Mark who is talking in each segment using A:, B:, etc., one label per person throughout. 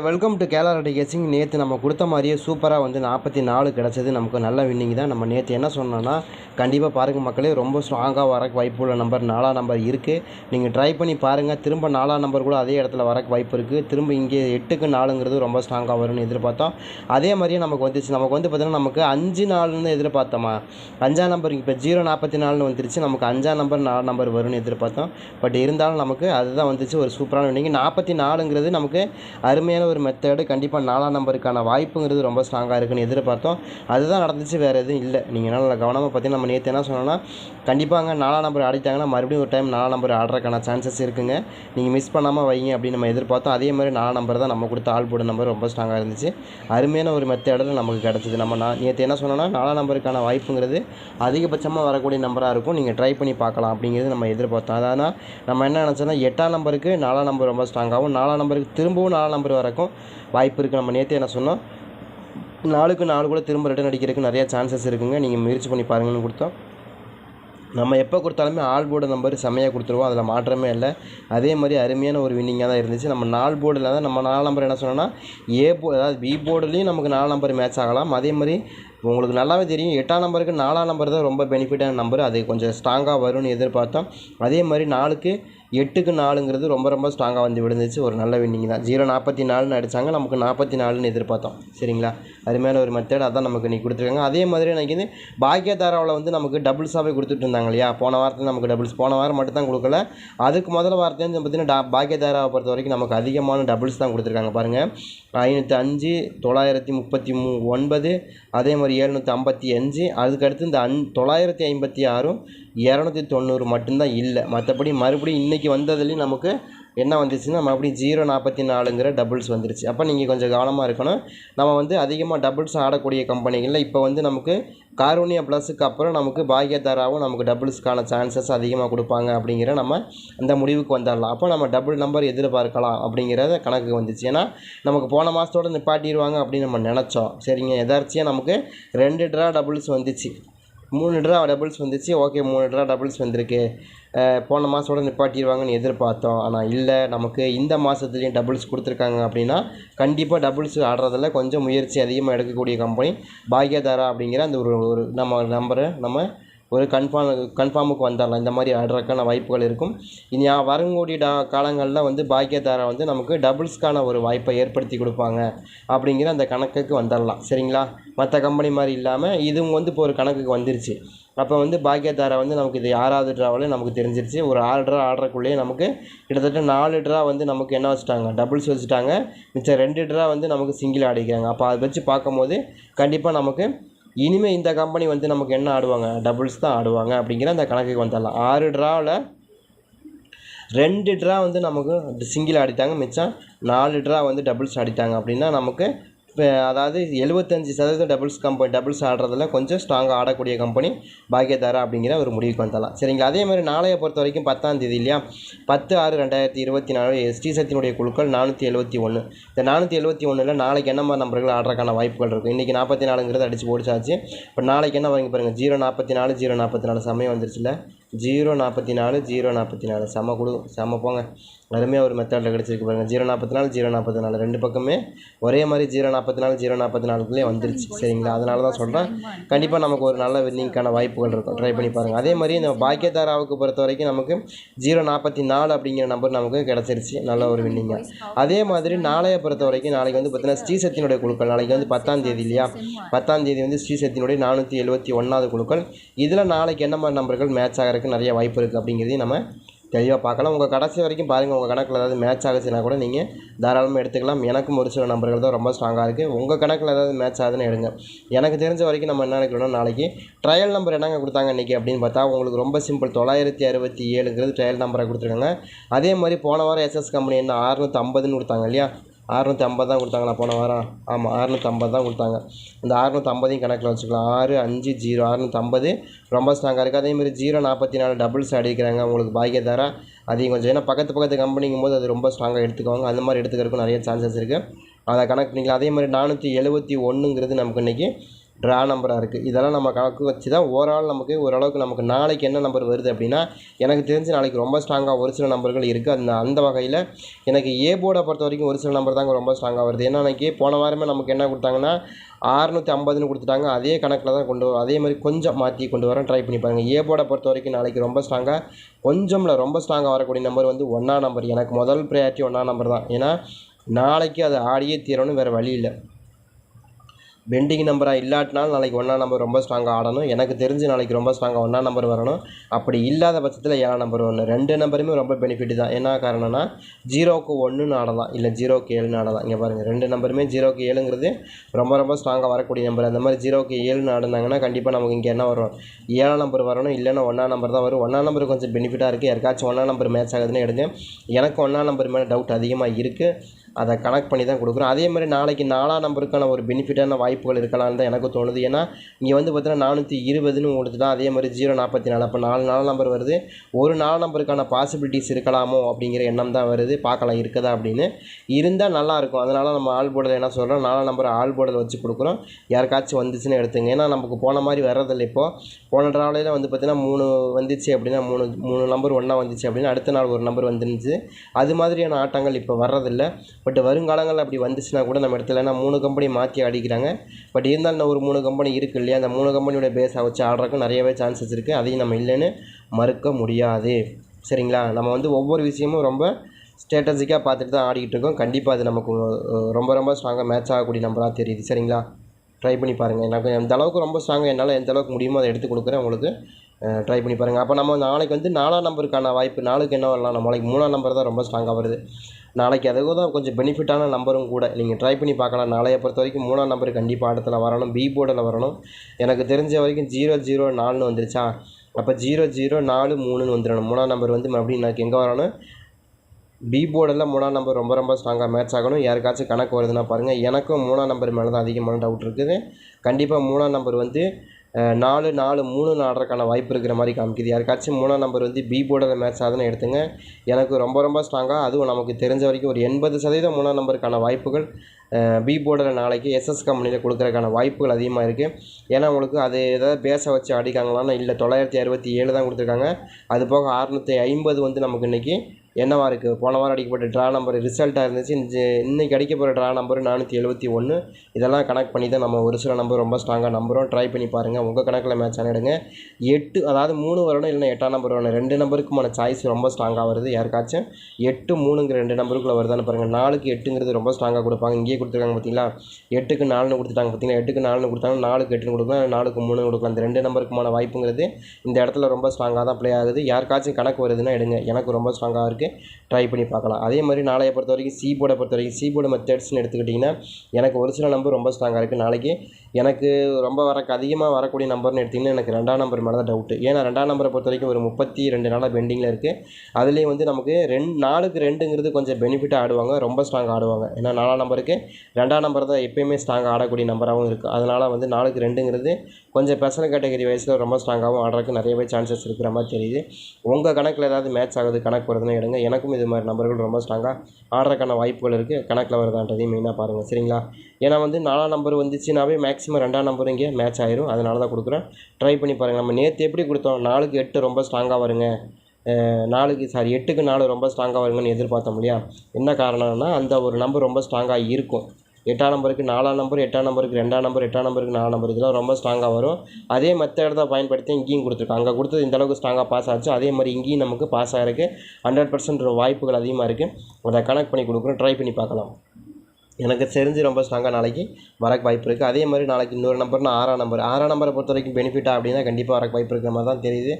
A: Welcome to கேலாரடி கேசிங் நேற்று நம்ம கொடுத்த மாதிரியே சூப்பராக வந்து நாற்பத்தி நாலு கிடச்சது. நமக்கு நல்ல வின்னிங் தான். நம்ம நேற்று என்ன சொன்னோன்னா கண்டிப்பாக பாருங்கள் மக்களே ரொம்ப ஸ்ட்ராங்காக வர வாய்ப்புள்ள நம்பர் நாலாம் நம்பர் இருக்குது நீங்கள் ட்ரை பண்ணி பாருங்கள் திரும்ப நாலாம் நம்பர் கூட அதே இடத்துல வர வாய்ப்பு இருக்குது திரும்ப இங்கே எட்டுக்கு நாலுங்கிறது ரொம்ப ஸ்ட்ராங்காக வரும்னு எதிர்பார்த்தோம். அதே மாதிரியே நமக்கு வந்துச்சு. நமக்கு வந்து பார்த்திங்கன்னா நமக்கு அஞ்சு நாலுன்னு எதிர்பார்த்தோமா? அஞ்சாம் நம்பர் இப்போ ஜீரோ நாற்பத்தி நாலுன்னு வந்துருச்சு. நமக்கு அஞ்சாம் நம்பர் நாலு நம்பர் வரும்னு எதிர்பார்த்தோம். பட் இருந்தாலும் நமக்கு அதுதான் வந்துச்சு. ஒரு சூப்பரான வின்னிங் நாற்பத்தி நாலுங்கிறது நமக்கு அருமையான ஒரு மெத்தடு கண்டிப்பாக நாலாம் நம்பருக்கான வாய்ப்புங்கிறது ரொம்ப ஸ்ட்ராங்காக இருக்குன்னு எதிர்பார்த்தோம். அதுதான் நடந்துச்சு வேறு எதுவும் இல்லை. நீங்கள் நல்லா கவனமாக பார்த்தீங்கன்னா நம்ம நேற்று என்ன சொன்னோன்னா கண்டிப்பாக நாலாம் நம்பர் ஆடிட்டாங்கன்னா மறுபடியும் ஒரு டைம் நாலாம் நம்பர் ஆடுறதுக்கான சான்சஸ் இருக்குங்க. நீங்கள் மிஸ் பண்ணாமல் வைங்க அப்படின்னு நம்ம எதிர்பார்த்தோம். அதே மாதிரி நாலாம் நம்பர் தான் நம்ம கொடுத்த ஆள் போட நம்பர் ரொம்ப ஸ்ட்ராங்காக இருந்துச்சு. அருமையான ஒரு மெத்தடில் நமக்கு கிடச்சிது. நம்ம நான் நேற்று என்ன சொன்னோன்னா நாலாம் நம்பருக்கான வாய்ப்புங்கிறது அதிகபட்சமாக வரக்கூடிய நம்பராக இருக்கும். நீங்கள் ட்ரை பண்ணி பார்க்கலாம் அப்படிங்கிறது நம்ம எதிர்பார்த்தோம். அதனால் நம்ம என்ன நினச்சோன்னா எட்டாம் நம்பருக்கு நாலாம் நம்பர் ரொம்ப ஸ்ட்ராங்காகவும் நாலாம் நம்பருக்கு திரும்பவும் நாலாம் நம்பர் நடக்கும். வாய்ப்பு இருக்குது நம்ம நேற்று என்ன சொன்னோம்? நாளுக்கு நாலு கூட திரும்ப ரிட்டன் அடிக்கிறதுக்கு நிறையா சான்சஸ் இருக்குங்க. நீங்கள் முயற்சி பண்ணி பாருங்கன்னு கொடுத்தோம். நம்ம எப்போ கொடுத்தாலுமே ஆல் போர்டு நம்பர் செம்மையாக கொடுத்துருவோம். அதில் மாற்றமே இல்லை. அதே மாதிரி அருமையான ஒரு வின்னிங்காக தான் இருந்துச்சு. நம்ம நாலு போர்டில் தான் நம்ம நாலு நம்பர் என்ன சொன்னோன்னா ஏ போ அதாவது பி போர்டுலேயும் நமக்கு நாலு நம்பர் மேட்ச் ஆகலாம். அதே மாதிரி உங்களுக்கு நல்லாவே தெரியும். எட்டாம் நம்பருக்கு நாலாம் நம்பர் தான் ரொம்ப பெனிஃபிட்டான நம்பர் அது கொஞ்சம் ஸ்ட்ராங்காக வரும்னு எதிர்பார்த்தோம். அதே மாதிரி நாளுக்கு எட்டுக்கு நாலுங்கிறது ரொம்ப ரொம்ப ஸ்ட்ராங்காக வந்து விழுந்துச்சு. ஒரு நல்ல வின்னிங் தான். ஜீரோ நாற்பத்தி நாலுன்னு அடித்தாங்க நமக்கு நாற்பத்தி நாலுன்னு எதிர்பார்த்தோம். சரிங்களா? அருமையான ஒரு மெத்தட் அதான் நமக்கு நீ கொடுத்துருக்காங்க. அதே மாதிரி எனக்கு வந்து பாக்கியதாராவில் வந்து நமக்கு டபுள்ஸாகவே கொடுத்துட்டு இருந்தாங்க இல்லையா? போன வாரத்தில் நமக்கு டபுள்ஸ் போன வாரம் மட்டும் தான் கொடுக்கல. அதுக்கு முதல் வந்து பார்த்தீங்கன்னா டா பாக்கியதாராவை பொறுத்த வரைக்கும் நமக்கு அதிகமான டபுள்ஸ் தான் கொடுத்துருக்காங்க. பாருங்கள் ஐநூற்றி அஞ்சு தொள்ளாயிரத்தி முப்பத்தி மூ ஒன்பது அதே மாதிரி ஏழ்நூற்றி ஐம்பத்தி அஞ்சு. அதுக்கடுத்து இந்த அன் தொள்ளாயிரத்தி ஐம்பத்தி ஆறும் இரநூத்தி தொண்ணூறு மட்டும்தான் இல்லை. மற்றபடி மறுபடியும் இன்றைக்கி வந்ததுலேயும் நமக்கு என்ன வந்துச்சுன்னா மறுபடியும் ஜீரோ நாற்பத்தி நாலுங்கிற டபுள்ஸ் வந்துருச்சு. அப்போ நீங்கள் கொஞ்சம் கவனமாக இருக்கணும். நம்ம வந்து அதிகமாக டபுள்ஸ் ஆடக்கூடிய கம்பெனிகளில் இப்போ வந்து நமக்கு கார்வனியா ப்ளஸுக்கு அப்புறம் நமக்கு பாக்யதாராவும் நமக்கு டபுள்ஸ்க்கான சான்சஸ் அதிகமாக கொடுப்பாங்க அப்படிங்கிற நம்ம அந்த முடிவுக்கு வந்துடலாம் அப்போ நம்ம டபுள் நம்பர் எதிர்பார்க்கலாம் அப்படிங்கிறத கணக்கு வந்துச்சு. ஏன்னா நமக்கு போன மாதத்தோடு நிப்பாட்டிடுவாங்க அப்படின்னு நம்ம நினச்சோம். சரிங்க எதார்ச்சியாக நமக்கு ரெண்டு ட்ரா டபுள்ஸ் வந்துச்சு. மூணு ட்ரா டபுள்ஸ் வந்துச்சு. ஓகே மூணு ட்ரா டபுள்ஸ் வந்திருக்கு. போன மாதத்தோட நிப்பாட்டிடுவாங்கன்னு எதிர்பார்த்தோம். ஆனால் இல்லை நமக்கு இந்த மாதத்துலேயும் டபுள்ஸ் கொடுத்துருக்காங்க அப்படின்னா கண்டிப்பாக டபுள்ஸ் ஆடுறதில் கொஞ்சம் முயற்சி அதிகமாக எடுக்கக்கூடிய கம்பெனி பாக்யதாரா அப்படிங்கிற அந்த ஒரு ஒரு நம்ம நம்பரை நம்ம ஒரு கன்ஃபார்ம் கன்ஃபார்முக்கு வந்துடலாம் இந்த மாதிரி ஆடுறதுக்கான வாய்ப்புகள் இருக்கும். இனி வரக்கூடிய டா காலங்களில் வந்து பாக்கியதாரா வந்து நமக்கு டபுள்ஸ்க்கான ஒரு வாய்ப்பை ஏற்படுத்தி கொடுப்பாங்க. அப்படிங்கிற அந்த கணக்குக்கு வந்துடலாம் சரிங்களா? மற்ற கம்பெனி மாதிரி இல்லாமல் இதுவும் வந்து இப்போ ஒரு கணக்குக்கு வந்துருச்சு. அப்போ வந்து பாக்கியதாரா வந்து நமக்கு இது ஆறாவது ட்ராவிலே நமக்கு தெரிஞ்சிருச்சு. ஒரு ஆறு ட்ரா ஆடுறக்குள்ளேயே நமக்கு கிட்டத்தட்ட நாலு ட்ரா வந்து நமக்கு என்ன வச்சுட்டாங்க? டபுள்ஸ் வச்சுட்டாங்க. மிச்சம் ரெண்டு ட்ரா வந்து நமக்கு சிங்கிள் ஆடிக்கிறாங்க அப்போ அதை வச்சு பார்க்கும்போது கண்டிப்பாக நமக்கு இனிமேல் இந்த கம்பெனி வந்து நமக்கு என்ன ஆடுவாங்க? டபுள்ஸ் தான் ஆடுவாங்க அப்படிங்கிற அந்த கணக்குக்கு வந்துடலாம். ஆறு ட்ராவில் ரெண்டு ட்ரா வந்து நமக்கு சிங்கிள் ஆடிட்டாங்க மிச்சம். நாலு ட்ரா வந்து டபுள்ஸ் ஆடிட்டாங்க அப்படின்னா நமக்கு அதாவது எழுபத்தஞ்சி சதவீதம் டபுள்ஸ் கம்பெனி டபுள்ஸ் ஆடுறதுல கொஞ்சம் ஸ்ட்ராங்காக ஆடக்கூடிய கம்பெனி பாக்கியதாரா அப்படிங்கிற ஒரு முடிவுக்கு வந்துடலாம். சரிங்களா? அதே மாதிரி நாளைய பொறுத்த வரைக்கும் பத்தாம் தேதி இல்லையா? பத்து ஆறு ரெண்டாயிரத்தி இருபத்தி நாலு ஸ்ரீசக்தியினுடைய குழுக்கள் நானூற்றி எழுபத்தி ஒன்று இந்த நானூற்றி எழுபத்தி ஒன்றில் நாளைக்கு என்ன மாதிரி நம்பர்கள் ஆடுறதுக்கான வாய்ப்புகள் இருக்குது இன்றைக்கி நாற்பத்தி நாலுங்கிறது அடிச்சு போடிச்சாச்சு. இப்போ நாளைக்கு என்ன வாங்கி பாருங்கள் ஜீரோ நாற்பத்தி நாலு ஜீரோ நாற்பத்தி நாலு சமயம் வந்துருச்சுல ஜீரோ நாற்பத்தி நாலு ஜீரோ நாற்பத்தி நாலு. செம கொடு செம போங்க. அருமையாக ஒரு மெத்தடில் கிடச்சிருக்கு பாருங்கள் ஜீரோ நாற்பத்தி நாலு ஜீரோ நாற்பத்தி நாலு. ரெண்டு பக்கமே ஒரே மாதிரி ஜீரோ நாற்பத்தி நாலு ஜீரோ நாற்பத்தி நாலுக்குள்ளே வந்துருச்சு. சரிங்களா? அதனால தான் சொல்கிறேன் கண்டிப்பாக நமக்கு ஒரு நல்ல வின்னிங்க்கான வாய்ப்புகள் இருக்கும். ட்ரை பண்ணி பாருங்கள் அதே மாதிரி இந்த பாக்கியதாராவுக்கு பொறுத்த வரைக்கும் நமக்கு ஜீரோ நாற்பத்தி நாலு அப்படிங்கிற நம்பர் நமக்கு கிடச்சிருச்சு. நல்ல ஒரு வின்னிங்காக அதே மாதிரி நாளைய பொறுத்த வரைக்கும் நாளைக்கு வந்து பார்த்தீங்கன்னா ஸ்ரீசக்தியினுடைய குழுக்கள். நாளைக்கு வந்து பத்தாம் தேதி இல்லையா? பத்தாம் தேதி வந்து ஸ்ரீசக்தியினுடைய நானூற்றி எழுபத்தி ஒன்றாவது குழுக்கள். இதில் நாளைக்கு என்ன மாதிரி நம்பர்கள் மேட்ச் ஆகிறதுக்கு நிறைய வாய்ப்பு இருக்குது அப்படிங்கிறதையும் நம்ம தெளிவாக பார்க்கலாம். உங்கள் கடைசி வரைக்கும் பாருங்கள் உங்கள் கணக்கில் ஏதாவது மேட்ச் ஆகுச்சுன்னா கூட நீங்கள் தாராளமாக எடுத்துக்கலாம். எனக்கும் ஒரு சில நம்பர்கள் தான் ரொம்ப ஸ்ட்ராங்காக இருக்குது உங்கள் கணக்கில் ஏதாவது மேட்ச் ஆகுதுன்னு எடுங்க. எனக்கு தெரிஞ்ச வரைக்கும் நம்ம என்ன நினைக்கிறோம்னா நாளைக்கு ட்ரையல் நம்பர் என்னங்க கொடுத்தாங்க இன்றைக்கி அப்படின்னு பார்த்தா உங்களுக்கு ரொம்ப சிம்பிள் தொள்ளாயிரத்தி அறுபத்தி ஏழுங்கிறது ட்ரையல் நம்பரை கொடுத்துருக்காங்க. அதே மாதிரி போன வாரம் எஸ்எஸ் கம்பெனி என்ன அறுநூற்றி ஐம்பதுன்னு கொடுத்தாங்க இல்லையா? அறுநூற்றி ஐம்பது தான் கொடுத்தாங்களா போன வாரம். ஆமாம் அறுநூற்றி ஐம்பது தான் கொடுத்தாங்க. இந்த அறுநூற்றி ஐம்பதையும் கணக்கில் வச்சுக்கலாம். ஆறு அஞ்சு ஜீரோ அறுநூற்றி ஐம்பது. ரொம்ப ஸ்ட்ராங்காக இருக்குது அதேமாதிரி ஜீரோ நாற்பத்தி நாலு டபுள்ஸ் அடிக்கிறாங்க. உங்களுக்கு பாக்கியதாரா அதையும் கொஞ்சம் ஏன்னா பக்கத்து பக்கத்து கம்பெனிங்கும் போது அது ரொம்ப ஸ்ட்ராங்காக எடுத்துக்குவாங்க. அந்த மாதிரி எடுத்துக்கிறதுக்கும் நிறைய சான்சஸ் இருக்குது அதை கணக்கு பண்ணிக்கலாம். அதே மாதிரி நானூற்றி எழுபத்தி ஒன்றுங்கிறது நமக்கு இன்றைக்கி ட்ரா நம்பராக இருக்குது இதெல்லாம் நம்ம கணக்கு வச்சு தான் ஓவரால் நமக்கு ஓரளவுக்கு நமக்கு நாளைக்கு என்ன நம்பர் வருது அப்படின்னா எனக்கு தெரிஞ்சு நாளைக்கு ரொம்ப ஸ்ட்ராங்காக ஒரு சில நம்பர்கள் இருக்குது அந்த அந்த வகையில் எனக்கு ஏ போர்டை பொறுத்த வரைக்கும் ஒரு சில நம்பர் தாங்க ரொம்ப ஸ்ட்ராங்காக வருது. ஏன்னா அன்றைக்கி போன வாரமே நமக்கு என்ன கொடுத்தாங்கன்னா ஆறுநூற்றி ஐம்பதுன்னு கொடுத்துட்டாங்க. அதே கணக்கில் தான் கொண்டு வரும் அதே மாதிரி கொஞ்சம் மாற்றி கொண்டு வரேன். ட்ரை பண்ணி பாருங்கள் ஏ போர்டை பொறுத்த வரைக்கும் நாளைக்கு ரொம்ப ஸ்ட்ராங்காக கொஞ்சம்ல ரொம்ப ஸ்ட்ராங்காக வரக்கூடிய நம்பர் வந்து ஒன்றா நம்பர் எனக்கு முதல் ப்ரையாரிட்டி ஒன்றா நம்பர் தான். ஏன்னா நாளைக்கு அது ஆடியே தீரணும் வேறு வழி இல்லை. பெண்டிங் நம்பராக இல்லாட்டினாலும் நாளைக்கு ஒன்றா நம்பர் ரொம்ப ஸ்ட்ராங்காக ஆடணும். எனக்கு தெரிஞ்சு நாளைக்கு ரொம்ப ஸ்ட்ராங்காக ஒன்றா நம்பர் வரணும். அப்படி இல்லாத பட்சத்தில் ஏழாம் நம்பர் ஒன்று ரெண்டு நம்பருமே ரொம்ப பெனிஃபிட் தான். என்ன காரணம்னா ஜீரோவுக்கு ஒன்றுன்னு ஆடலாம். இல்லை ஜீரோக்கு ஏழுன்னு ஆடலாம். இங்கே பாருங்கள் ரெண்டு நம்பருமே ஜீரோக்கு ஏழுங்கிறது ரொம்ப ரொம்ப ஸ்ட்ராங்காக வரக்கூடிய நம்பர் அந்த மாதிரி ஜீரோக்கு ஏழுன்னு ஆடினாங்கன்னா கண்டிப்பாக நமக்கு இங்கே என்ன வரும்? ஏழாம் நம்பர் வரணும். இல்லைன்னா ஒன்றா நம்பர் தான் வரும். ஒன்றா நம்பர் கொஞ்சம் பெனிஃபிட்டாக இருக்குது யாருக்காச்சும் ஒன்றா நம்பர் மேட்ச் ஆகுதுன்னு எடுங்க. எனக்கு ஒன்றா நம்பர் மேலே டவுட் அதிகமாக இருக்குது அதை கனெக்ட் பண்ணி தான் கொடுக்குறோம். அதே மாதிரி நாளைக்கு நாலாம் நம்பருக்கான ஒரு பெனிஃபிட்டான வாய்ப்புகள் இருக்கலாம்னு தான் எனக்கு தோணுது. ஏன்னா இங்கே வந்து பார்த்தீங்கன்னா நானூற்றி இருபதுன்னு கொடுத்துட்டா அதே மாதிரி ஜீரோ நாற்பத்தி நாலு அப்போ நாலு நாலு நம்பர் வருது. ஒரு நாலு நம்பருக்கான பாசிபிலிட்டிஸ் இருக்கலாமோ அப்படிங்கிற எண்ணம் தான் வருது. பார்க்கலாம் இருக்குதா அப்படின்னு. இருந்தால் நல்லாயிருக்கும் அதனால் நம்ம ஆள் போடலை என்ன சொல்கிறோம் நாலாம் நம்பர் ஆள் போர்டில் வச்சு கொடுக்குறோம். யாருக்காச்சும் வந்துச்சுன்னு எடுத்துங்க. ஏன்னா நமக்கு போன மாதிரி வர்றதில்லை இப்போது போன ட்ராவலையில் வந்து பார்த்தீங்கன்னா மூணு வந்துச்சு அப்படின்னா மூணு மூணு நம்பர் ஒன்றா வந்துச்சு அப்படின்னா அடுத்த நாள் ஒரு நம்பர் வந்துருந்துச்சு. அது மாதிரியான ஆட்டங்கள் இப்போ வர்றதில்லை. பட் வருங்காலங்களில் அப்படி வந்துச்சுன்னா கூட நம்ம இடத்துல ஏன்னா மூணு கம்பெனி மாற்றி அடிக்கிறாங்க. பட் இருந்தாலும் இன்னும் ஒரு மூணு கம்பெனி இருக்குது இல்லையா? அந்த மூணு கம்பெனியோட பேஸாக வச்சு ஆடுறதுக்கு நிறையவே சான்சஸ் இருக்குது அதையும் நம்ம இல்லைன்னு மறுக்க முடியாது. சரிங்களா? நம்ம வந்து ஒவ்வொரு விஷயமும் ரொம்ப ஸ்ட்ராட்டஜிக்காக பார்த்துட்டு தான் ஆடிக்கிட்டு இருக்கோம். கண்டிப்பாக அது நமக்கு ரொம்ப ரொம்ப ஸ்ட்ராங்காக மேட்ச் ஆகக்கூடிய நம்பராக தெரியுது. சரிங்களா? ட்ரை பண்ணி பாருங்கள் எனக்கு எந்த அளவுக்கு ரொம்ப ஸ்ட்ராங்காக என்னால் எந்த அளவுக்கு முடியுமோ அதை எடுத்து கொடுக்குறேன் உங்களுக்கு. ட்ரை பண்ணி பாருங்கள் அப்போ நம்ம நாளைக்கு வந்து நாலாம் நம்பருக்கான வாய்ப்பு நாளுக்கு என்ன வரலாம்? நம்ம நாளைக்கு மூணாம் நம்பர் தான் ரொம்ப ஸ்ட்ராங்காக வருது. நாளைக்கு அதுக்கு தான் கொஞ்சம் பெனிஃபிட்டான நம்பரும் கூட. நீங்கள் ட்ரை பண்ணி பார்க்கலாம். நாளைய பொறுத்த வரைக்கும் மூணாம் நம்பர் கண்டிப்பாக இடத்துல வரணும். பி போர்டில் வரணும். எனக்கு தெரிஞ்ச வரைக்கும் ஜீரோ ஜீரோ நாலுன்னு வந்துருச்சா? அப்போ ஜீரோ ஜீரோ நாலு மூணுன்னு வந்துடணும். மூணாம் நம்பர் வந்து மறுபடியும் எனக்கு எங்கே வரணும்? பி போர்டில் மூணாம் நம்பர் ரொம்ப ரொம்ப ஸ்ட்ராங்காக மேட்ச் ஆகணும். யாருக்காச்சும் கணக்கு வருதுன்னா பாருங்கள் எனக்கும் மூணாம் நம்பர் மேலே தான் அதிகமான டவுட் இருக்குது. கண்டிப்பாக மூணாம் நம்பர் வந்து நாலு நாலு மூணுன்னு ஆடுறதுக்கான வாய்ப்பு இருக்கிற மாதிரி காமிக்குது. யாருக்காச்சும் மூணாம் நம்பர் வந்து பி போர்டில் மேட்ச் ஆகுதுன்னு எடுத்துங்க. எனக்கு ரொம்ப ரொம்ப ஸ்ட்ராங்காக அதுவும் நமக்கு தெரிஞ்ச வரைக்கும் ஒரு எண்பது சதவீதம் மூணாம் நம்பருக்கான வாய்ப்புகள் பி போர்டில் நாளைக்கு எஸ்எஸ் கம்பெனியில் கொடுக்குறதுக்கான வாய்ப்புகள் அதிகமாக இருக்குது ஏன்னா உங்களுக்கு அது ஏதாவது பேச வச்சு அடிக்காங்களான்னு இல்லை தொள்ளாயிரத்தி அறுபத்தி ஏழு தான் கொடுத்துருக்காங்க. அது போக அறுநூற்றி ஐம்பது வந்து நமக்கு இன்றைக்கி என்னவா இருக்குது போன வாரம் அடிக்கப்பட்ட ட்ரா நம்பர் ரிசல்ட்டாக இருந்துச்சு. இந்த இன்னைக்கு அடிக்க போகிற ட்ரா நம்பர் நானூற்றி எழுபத்தி ஒன்று இதெல்லாம் கனெக்ட் பண்ணி தான் நம்ம ஒரு சில நம்பர் ரொம்ப ஸ்ட்ராங்காக நம்பரும் ட்ரை பண்ணி பாருங்கள் உங்கள் கணக்கில் மேட்ச் ஆனிடுங்க எட்டு அதாவது மூணு வரணும் இல்லைனா எட்டாம் நம்பர் வரணும் ரெண்டு நம்பருக்குமான சாய்ஸ் ரொம்ப ஸ்ட்ராங்காக வருது. யாருக்காச்சும் எட்டு மூணுங்கிற ரெண்டு நம்பருக்குள்ளே வருதான்னு பாருங்கள் நாலுக்கு எட்டுங்கிறது ரொம்ப ஸ்ட்ராங்காக கொடுப்பாங்க. இங்கேயே கொடுத்துருக்காங்க பார்த்தீங்களா? எட்டுக்கு நாலுன்னு கொடுத்துட்டாங்க பார்த்தீங்களா? எட்டுக்கு நாலுன்னு கொடுத்தாங்க நாலுக்கு எட்டுன்னு கொடுக்கலாம். நாலுக்கு மூணு கொடுக்கலாம். இந்த ரெண்டு நம்பருக்குமான வாய்ப்புங்கிறது இந்த இடத்துல ரொம்ப ஸ்ட்ராங்காக தான் ப்ளே ஆகுது. யாருக்காச்சும் கணக்கு வருதுன்னா எடுங்க. எனக்கு ரொம்ப ஸ்ட்ராங்காக இருக்குது ட்ரை பண்ணி பார்க்கலாம். அதே மாதிரி நாளைய பொறுத்த வரைக்கும் சி போர்டை பொறுத்த வரைக்கும் சி போர்டு மெத்தட்ஸ்னு எடுத்துக்கிட்டிங்கன்னா எனக்கு ஒரு சில நம்பர் ரொம்ப ஸ்ட்ராங்காக இருக்குது நாளைக்கு எனக்கு ரொம்ப வரக்கு அதிகமாக வரக்கூடிய நம்பர்னு எடுத்திங்கன்னா எனக்கு ரெண்டாம் நம்பர் மேலே தான் டவுட்டு ஏன்னா ரெண்டாம் நம்பரை பொறுத்த வரைக்கும் ஒரு முப்பத்தி ரெண்டு நாளாக பெண்டிங்கில் இருக்குது அதுலேயும் வந்து நமக்கு ரெண்டு நாலுக்கு ரெண்டுங்கிறது கொஞ்சம் பெனிஃபிட்டாக ஆடுவாங்க ரொம்ப ஸ்ட்ராங்காக ஆடுவாங்க. ஏன்னா நாலாம் நம்பருக்கு ரெண்டாம் நம்பர் தான் எப்பயுமே ஸ்ட்ராங்காக ஆடக்கூடிய நம்பராகவும் இருக்குது அதனால் வந்து நாலுக்கு ரெண்டுங்கிறது கொஞ்சம் பர்சனல் கேட்டகரி வயசில் ரொம்ப ஸ்ட்ராங்காகவும் ஆடுறதுக்கு நிறையவே சான்சஸ் இருக்கிற மாதிரி தெரியுது. உங்கள் கணக்கில் ஏதாவது மேட்ச் ஆகுது கணக்கு வருதுன்னு எடுங்க. எனக்கும் இது மாதிரி நம்பர்கள் ரொம்ப ஸ்ட்ராங்காக ஆடுறதுக்கான வாய்ப்புகள் இருக்குது கணக்கில் வருதான்றதையும் மெயினாக பாருங்கள் சரிங்களா? ஏன்னா வந்து நாலாம் நம்பர் வந்துச்சுனாவே மேக்ஸிமம் ரெண்டாம் நம்பர் இங்கே மேட்ச் ஆயிரும். அதனால தான் கொடுக்குறேன். ட்ரை பண்ணி பாருங்கள் நம்ம நேற்று எப்படி கொடுத்தோம்? நாலுக்கு எட்டு ரொம்ப ஸ்ட்ராங்காக வருங்க. நாளுக்கு நாலுக்கு சாரி எட்டுக்கு நாலு ரொம்ப ஸ்ட்ராங்காக வருங்கன்னு எதிர்பார்த்தோம் இல்லையா? என்ன காரணம்னா அந்த ஒரு நம்பர் ரொம்ப ஸ்ட்ராங்காக இருக்கும். எட்டாம் நம்பருக்கு நாலாம் நம்பர் எட்டாம் நம்பருக்கு ரெண்டாம் நம்பர் எட்டாம் நம்பருக்கு நாலாம் நம்பர் இதெல்லாம் ரொம்ப ஸ்ட்ராங்காக வரும். அதே மெத்தட் தான் பயன்படுத்தி இங்கேயும் கொடுத்துருக்காங்க. அங்கே கொடுத்தது இந்த அளவுக்கு ஸ்ட்ராங்காக பாஸ் ஆச்சு. அதே மாதிரி இங்கேயும் நமக்கு பாஸ் ஆகிருக்கு ஹண்ட்ரட் பர்சன்ட் வாய்ப்புகள் அதிகமாக இருக்குது அதை கனெக்ட் பண்ணி கொடுக்குறோம். ட்ரை பண்ணி பார்க்கலாம். எனக்கு தெரிஞ்சு ரொம்ப ஸ்ட்ராங்காக நாளைக்கு வரக்கு வாய்ப்பு இருக்குது அதே மாதிரி நாளைக்கு இன்னொரு நம்பர்னா ஆறாம் நம்பர் ஆறாம் நம்பரை பொறுத்த வரைக்கும் பெனிஃபிட்டா அப்படின்னா கண்டிப்பாக வரக்கு வாய்ப்பு இருக்கிற மாதிரி தான் தெரியுது.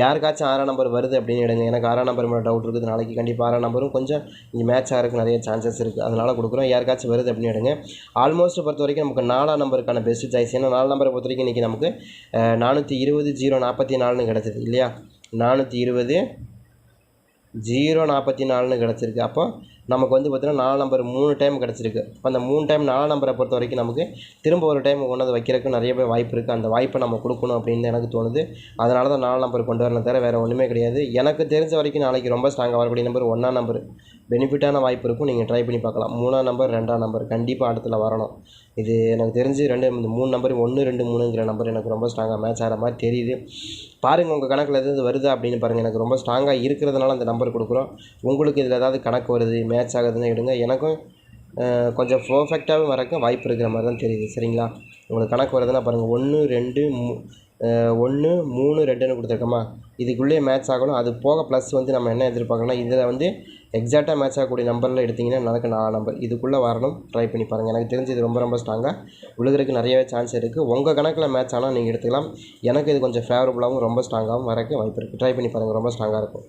A: யாருக்காச்சும் ஆறாம் நம்பர் வருது அப்படின்னு எடுங்க. எனக்கு ஆறாம் நம்பர் மேலே டவுட் இருக்குது. நாளைக்கு கண்டிப்பாக ஆறாம் நம்பரும் கொஞ்சம் இங்கே மேட்ச் ஆகிறதுக்கு நிறைய சான்சஸ் இருக்குது அதனால் கொடுக்குறோம். யாருக்காச்சும் வருது அப்படின்னு எடுங்க. ஆல்மோஸ்ட் பொறுத்த வரைக்கும் நமக்கு நாலாம் நம்பருக்கான பெஸ்ட் சாய்ஸ் ஏன்னா நாலு நம்பரை பொறுத்த வரைக்கும் இன்றைக்கி நமக்கு நானூற்றி இருபது ஜீரோ நாற்பத்தி நாலுன்னு கிடச்சிது. இல்லையா? நானூற்றி இருபது ஜீரோ நாற்பத்தி நாலுன்னு கிடச்சிருக்கு. அப்போ நமக்கு வந்து பார்த்திங்கன்னா நாலு நம்பர் மூணு டைம் கிடச்சிருக்கு. அந்த மூணு டைம் நாலு நம்பரை பொறுத்த வரைக்கும் நமக்கு திரும்ப ஒரு டைம் கொண்டாந்து வைக்கிறதுக்கு நிறைய பேர் வாய்ப்பு இருக்குது அந்த வாய்ப்பை நம்ம கொடுக்கணும் அப்படின்னு எனக்கு தோணுது. அதனால தான் நாலு நம்பர் கொண்டு வரணும் தவிர வேறு ஒன்றுமே கிடையாது. எனக்கு தெரிஞ்ச வரைக்கும் நாளைக்கு ரொம்ப ஸ்ட்ராங்காக வரக்கூடிய நம்பர் ஒன்றாம் நம்பர் பெனிஃபிட்டான வாய்ப்பு இருக்கும். நீங்கள் ட்ரை பண்ணி பார்க்கலாம். மூணாம் நம்பர் ரெண்டாம் நம்பர் கண்டிப்பாக அடுத்துல வரணும். இது எனக்கு தெரிஞ்சு ரெண்டு இந்த மூணு நம்பர் ஒன்று ரெண்டு மூணுங்கிற நம்பர் எனக்கு ரொம்ப ஸ்ட்ராங்காக மேட்ச் ஆகிற மாதிரி தெரியுது. பாருங்கள் உங்கள் கணக்கில் எது வருதா அப்படின்னு பாருங்கள் எனக்கு ரொம்ப ஸ்ட்ராங்காக இருக்கிறதுனால அந்த நம்பர் கொடுக்குறோம். உங்களுக்கு இதில் ஏதாவது கணக்கு வருது மேட்ச் ஆகுதுன்னு எடுங்க. எனக்கும் கொஞ்சம் பர்ஃபெக்டாகவே வரக்க வாய்ப்பு இருக்கிற மாதிரி தான் தெரியுது. சரிங்களா? உங்களுக்கு கணக்கு வருதுன்னா பாருங்கள் ஒன்று ரெண்டு மூ ஒன்று மூணு ரெண்டுன்னு கொடுத்துருக்கோமா? இதுக்குள்ளேயே மேட்ச் ஆகணும். அது போக ப்ளஸ் வந்து நம்ம என்ன எதிர்பார்க்கணும்னா இதில் வந்து எக்ஸாக்டாக மேட்ச் ஆகக்கூடிய நம்பரில் எடுத்திங்கன்னா நடக்கு நாலு நம்பர் இதுக்குள்ளே வரணும். ட்ரை பண்ணி பாருங்கள் எனக்கு தெரிஞ்சு இது ரொம்ப ரொம்ப ஸ்ட்ராங்காக விழுகிறதுக்கு நிறையவே சான்ஸ் இருக்குது உங்கள் கணக்கில் மேட்ச் ஆனால் நீங்கள் எடுத்துக்கலாம். எனக்கு இது கொஞ்சம் ஃபேவரபுளாகவும் ரொம்ப ஸ்ட்ராங்காகவும் வரக்கு வாய்ப்பு இருக்குது ட்ரை பண்ணி பாருங்கள் ரொம்ப ஸ்ட்ராங்காக இருக்கும்.